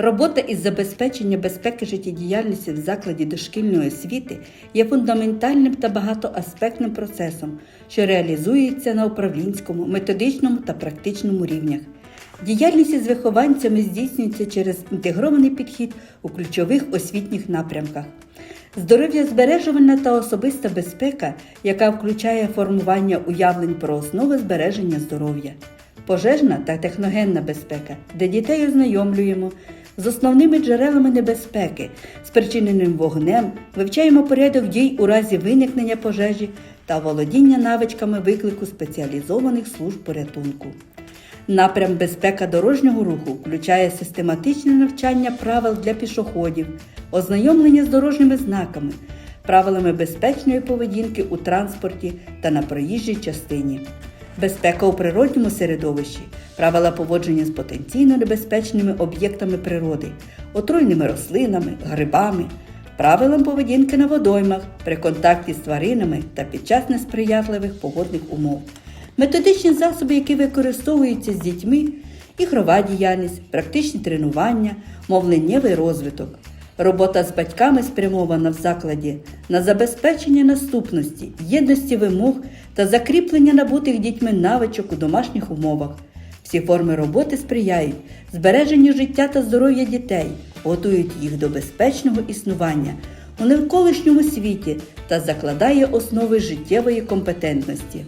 Робота із забезпечення безпеки життєдіяльності в закладі дошкільної освіти є фундаментальним та багатоаспектним процесом, що реалізується на управлінському, методичному та практичному рівнях. Діяльність із вихованцями здійснюється через інтегрований підхід у ключових освітніх напрямках. Здоров'я збережувальна та особиста безпека, яка включає формування уявлень про основи збереження здоров'я, пожежна та техногенна безпека, де дітей ознайомлюємо з основними джерелами небезпеки, спричиненим вогнем, вивчаємо порядок дій у разі виникнення пожежі та володіння навичками виклику спеціалізованих служб порятунку. Напрям безпека дорожнього руху включає систематичне навчання правил для пішоходів, ознайомлення з дорожніми знаками, правилами безпечної поведінки у транспорті та на проїжджій частині, безпека у природньому середовищі, правила поводження з потенційно небезпечними об'єктами природи, отруйними рослинами, грибами, правилам поведінки на водоймах при контакті з тваринами та під час несприятливих погодних умов. Методичні засоби, які використовуються з дітьми, ігрова діяльність, практичні тренування, мовленнєвий розвиток. Робота з батьками спрямована в закладі на забезпечення наступності, єдності вимог та закріплення набутих дітьми навичок у домашніх умовах. Всі форми роботи сприяють збереженню життя та здоров'я дітей, готують їх до безпечного існування у навколишньому світі та закладає основи життєвої компетентності.